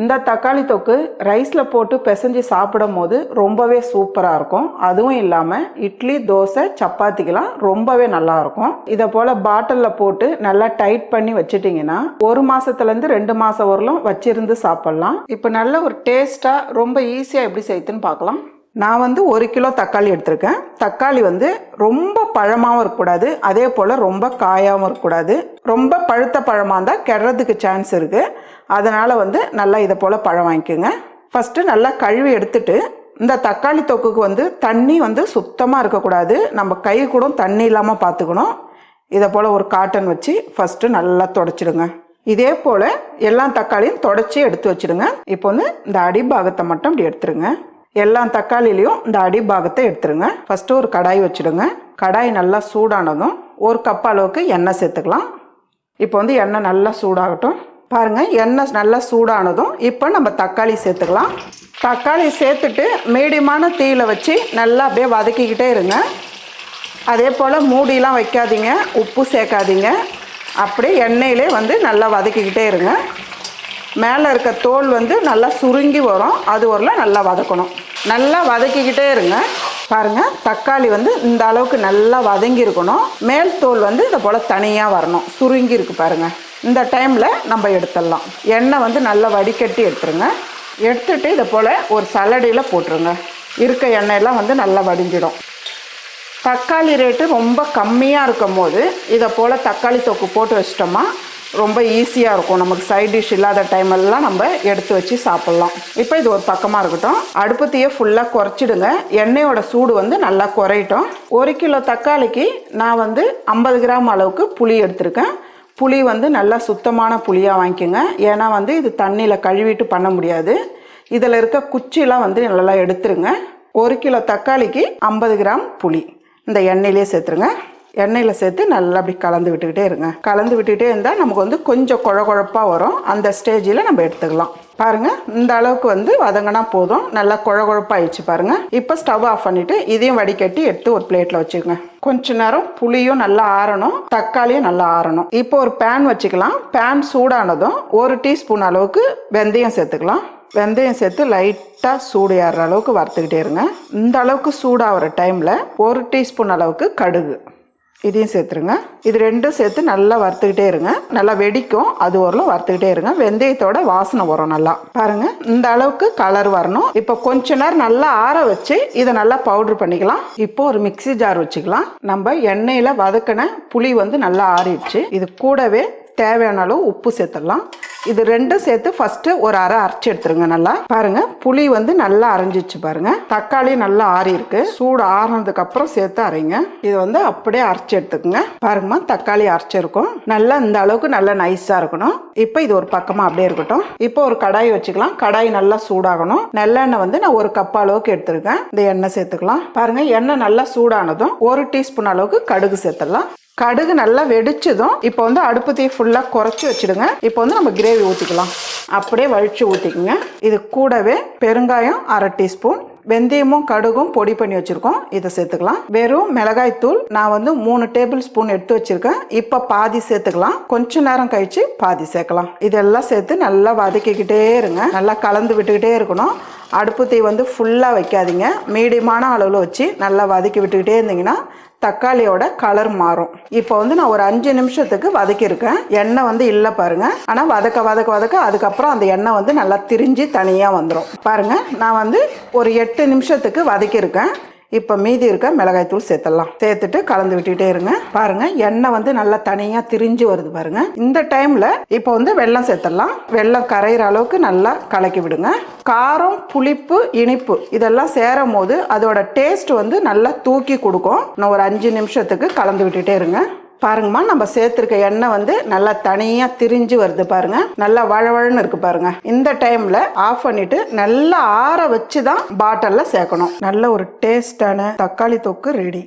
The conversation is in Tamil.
இந்த தக்காளி தொக்கு ரைஸில் போட்டு பிசைஞ்சு சாப்பிடும் போது ரொம்பவே சூப்பராக இருக்கும். அதுவும் இல்லாமல் இட்லி தோசை சப்பாத்திக்கெலாம் ரொம்பவே நல்லாயிருக்கும் இதை போல் பாட்டிலில் போட்டு நல்லா டைட் பண்ணி வச்சுட்டிங்கன்னா ஒரு மாதத்துலேருந்து ரெண்டு மாதம் வரலும் வச்சிருந்து சாப்பிட்லாம். இப்போ நல்ல ஒரு டேஸ்ட்டாக ரொம்ப ஈஸியாக எப்படி செய்யுதுன்னு பார்க்கலாம் நான் வந்து ஒரு கிலோ தக்காளி எடுத்திருக்கேன். தக்காளி வந்து ரொம்ப பழமாகவும் இருக்கக்கூடாது. அதே போல் ரொம்ப காயாகவும் இருக்கக்கூடாது. ரொம்ப பழுத்த பழமாக இருந்தால் கெடுறதுக்கு சான்ஸ் இருக்குது அதனால் வந்து நல்லா இதை போல் பழம் வாங்கிக்கோங்க. ஃபஸ்ட்டு நல்லா கழுவி எடுத்துட்டு இந்த தக்காளி தொக்குக்கு வந்து தண்ணி வந்து சுத்தமாக இருக்கக்கூடாது. நம்ம கை கூட தண்ணி இல்லாமல் பார்த்துக்கணும் இதை போல் ஒரு காட்டன் வச்சு ஃபஸ்ட்டு நல்லா தொடச்சிடுங்க. இதே போல் எல்லா தக்காளியும் தொடச்சி எடுத்து வச்சிடுங்க. இப்போ வந்து இந்த அடிபாகத்தை மட்டும் இப்படி எடுத்துருங்க. எல்லா தக்காளிலையும் இந்த அடிபாகத்தை எடுத்துருங்க. ஃபஸ்ட்டு ஒரு கடாய் வச்சுடுங்க. கடாய் நல்லா சூடானதும் ஒரு கப் அளவுக்கு எண்ணெய் சேர்த்துக்கலாம். இப்போ வந்து எண்ணெய் நல்லா சூடாகட்டும். பாருங்கள் எண்ணெய் நல்லா சூடானதும் இப்போ நம்ம தக்காளி சேர்த்துக்கலாம். தக்காளி சேர்த்துட்டு மீடியமான தீயில் வச்சு நல்லா அப்படியே வதக்கிக்கிட்டே இருங்க. அதே போல் மூடிலாம் வைக்காதீங்க உப்பு சேர்க்காதீங்க. அப்படியே எண்ணெயிலே வந்து நல்லா வதக்கிக்கிட்டே இருங்க. மேலே இருக்க தோல் வந்து நல்லா சுருங்கி வரும். அது வரலாம் நல்லா வதக்கணும். நல்லா வதக்கிக்கிட்டே இருங்க. பாருங்கள் தக்காளி வந்து இந்த அளவுக்கு நல்லா வதங்கியிருக்கணும். மேல் தோல் வந்து இதை போல் தனியாக வரணும். சுருங்கியிருக்கு பாருங்கள் இந்த டைமில் நம்ம எடுத்துடலாம். எண்ணெய் வந்து நல்லா வடிகட்டி எடுத்துருங்க. எடுத்துட்டு இதை போல் ஒரு சலடியில் போட்டுருங்க. இருக்க எண்ணெயெல்லாம் வந்து நல்லா வடிஞ்சிடும். தக்காளி ரேட்டு ரொம்ப கம்மியாக இருக்கும் போது இதை போல் தக்காளி தொக்கு போட்டு வச்சிட்டோமா ரொம்ப ஈஸியாக இருக்கும். நமக்கு சைட் டிஷ் இல்லாத டைம் எல்லாம் நம்ம எடுத்து வச்சு சாப்பிட்லாம். இப்போ இது ஒரு பக்கமாக இருக்கட்டும். அடுப்பு தீயை ஃபுல்லாக குறைச்சிடுங்க. எண்ணெயோட சூடு வந்து நல்லா குறையட்டும். ஒரு கிலோ தக்காளிக்கு நான் வந்து ஐம்பது கிராம் அளவுக்கு புளி எடுத்திருக்கேன். புளி வந்து நல்லா சுத்தமான புளியாக வாங்கிக்கோங்க. ஏன்னா வந்து இது தண்ணியில் கழுவிட்டு பண்ண முடியாது. இதில் இருக்க குச்சிலாம் வந்து நல்லா எடுத்துருங்க. ஒரு கிலோ தக்காளிக்கு ஐம்பது கிராம் புளி. இந்த எண்ணெயிலே சேர்த்துருங்க. எண்ணெயில் சேர்த்து நல்லா அப்படி கலந்து விட்டுக்கிட்டே இருங்க. கலந்து விட்டுக்கிட்டே இருந்தால் நமக்கு வந்து கொஞ்சம் குழ குழப்பாக வரும். அந்த ஸ்டேஜில் நம்ம எடுத்துக்கலாம். பாருங்க இந்த அளவுக்கு வந்து வதங்கினா போதும். நல்லா குழ குழப்பாயிடுச்சு பாருங்கள் இப்போ ஸ்டவ் ஆஃப் பண்ணிவிட்டு இதையும் வடிகட்டி எடுத்து ஒரு பிளேட்டில் வச்சுக்கோங்க. கொஞ்ச நேரம் புளியும் நல்லா ஆறணும். தக்காளியும் நல்லா ஆறணும். இப்போ ஒரு பேன் வச்சுக்கலாம். பேன் சூடானதும் ஒரு டீஸ்பூன் அளவுக்கு வெந்தயம் சேர்த்துக்கலாம். வெந்தயம் சேர்த்து லைட்டாக சூடு ஏறுற அளவுக்கு வறுத்துக்கிட்டே இருங்க. இந்த அளவுக்கு சூடாகிற டைமில் ஒரு டீஸ்பூன் அளவுக்கு கடுகு. இதையும் சேர்த்துருங்க. இது ரெண்டும் சேர்த்து நல்லா வறுத்துக்கிட்டே இருங்க. நல்லா வெடிக்கும். அது வரலும் வறுத்துக்கிட்டே இருங்க. வெந்தயத்தோட வாசனை வரும் நல்லா. பாருங்க. இந்த அளவுக்கு கலர் வரணும். இப்போ கொஞ்ச நேரம் நல்லா ஆற வச்சு இதை நல்லா பவுடர் பண்ணிக்கலாம். இப்போ ஒரு மிக்ஸி ஜார் வச்சுக்கலாம். நம்ம எண்ணெயில் வதக்கின புளி வந்து நல்லா ஆறிடுச்சு. இது கூடவே தேவையான அளவு உப்பு சேர்த்துடலாம். இது ரெண்டும் சேர்த்து ஃபர்ஸ்ட் ஒரு அரை அரைச்சி எடுத்துருங்க நல்லா. பாருங்க புளி வந்து நல்லா அரைஞ்சிச்சு பாருங்க. தக்காளி நல்லா ஆறி இருக்கு. சூடு ஆறினதுக்கு அப்புறம் சேர்த்து அரைங்க. இது வந்து அப்படியே அரைச்சி எடுத்துக்கோங்க. பாருங்கம்மா தக்காளி அரைச்சிருக்கும் நல்லா இந்த அளவுக்கு நல்லா நைஸா இருக்கணும். இப்போ இது ஒரு பக்கமா அப்படியே இருக்கட்டும். இப்போ ஒரு கடாய் வச்சுக்கலாம். கடாய் நல்லா சூடாகணும். நல்லெண்ணெய் வந்து நான் ஒரு கப் அளவுக்கு எடுத்துருக்கேன். இந்த எண்ணெய் சேர்த்துக்கலாம். பாருங்க எண்ணெய் நல்லா சூடானதும் ஒரு டீஸ்பூன் அளவுக்கு கடுகு சேர்த்துடலாம். கடுகு நல்லா வெடிச்சதும் இப்போ வந்து அடுப்பு தீ ஃபுல்லாக குறைச்சி வச்சுடுங்க. இப்போ வந்து நம்ம கிரேவி ஊற்றிக்கலாம் அப்படியே வழித்து ஊற்றிக்குங்க இது கூடவே பெருங்காயம் அரை டீஸ்பூன் வெந்தயமும் கடுகும் பொடி பண்ணி வச்சுருக்கோம். இதை சேர்த்துக்கலாம். வெறும் மிளகாய் தூள் நான் வந்து மூணு டேபிள் ஸ்பூன் எடுத்து வச்சிருக்கேன். இப்போ பாதி சேர்த்துக்கலாம். கொஞ்ச நேரம் கழித்து பாதி சேர்க்கலாம். இதெல்லாம் சேர்த்து நல்லா வதக்கிக்கிட்டே இருங்க. நல்லா கலந்து விட்டுக்கிட்டே இருக்கணும். அடுப்பு தீ வந்து ஃபுல்லாக வைக்காதீங்க. மீடியமான அளவில் வச்சு நல்லா வதக்கி விட்டுக்கிட்டே இருந்தீங்கன்னா தக்காளியோட கலர் மாறும். இப்போ வந்து நான் ஒரு அஞ்சு நிமிஷத்துக்கு வதக்கியிருக்கேன். எண்ணெய் வந்து இல்லை பாருங்கள் ஆனால் வதக்க வதக்க வதக்க அதுக்கப்புறம் அந்த எண்ணெய் வந்து நல்லா திரிஞ்சு தனியாக வந்துடும் பாருங்க நான் வந்து ஒரு எட்டு நிமிஷத்துக்கு வதக்கியிருக்கேன். இப்போ மீதி இருக்க மிளகாய் தூள் சேர்த்துடலாம். சேர்த்துட்டு கலந்து விட்டுட்டே இருங்க. பாருங்க எண்ணெய் வந்து நல்லா தனியாக திரிஞ்சு வருது பாருங்க. இந்த டைம்ல இப்போ வந்து வெள்ளம் சேர்த்துடலாம். வெள்ளம் கரையிற அளவுக்கு நல்லா கலக்கி விடுங்க. காரம் புளிப்பு இனிப்பு இதெல்லாம் சேரும் போது அதோட டேஸ்ட் வந்து நல்லா தூக்கி கொடுக்கும். நான் ஒரு அஞ்சு நிமிஷத்துக்கு கலந்து விட்டுட்டே இருங்க. பாருங்கம்மா நம்ம சேர்த்துருக்க எண்ணெய் வந்து நல்லா தனியாக திரிஞ்சு வருது பாருங்க. நல்லா வழவழன்னு இருக்கு பாருங்க. இந்த டைம்ல ஆஃப் பண்ணிட்டு நல்லா ஆற வச்சு தான் பாட்டிலில் சேர்க்கணும். நல்ல ஒரு டேஸ்டான தக்காளி தொக்கு ரெடி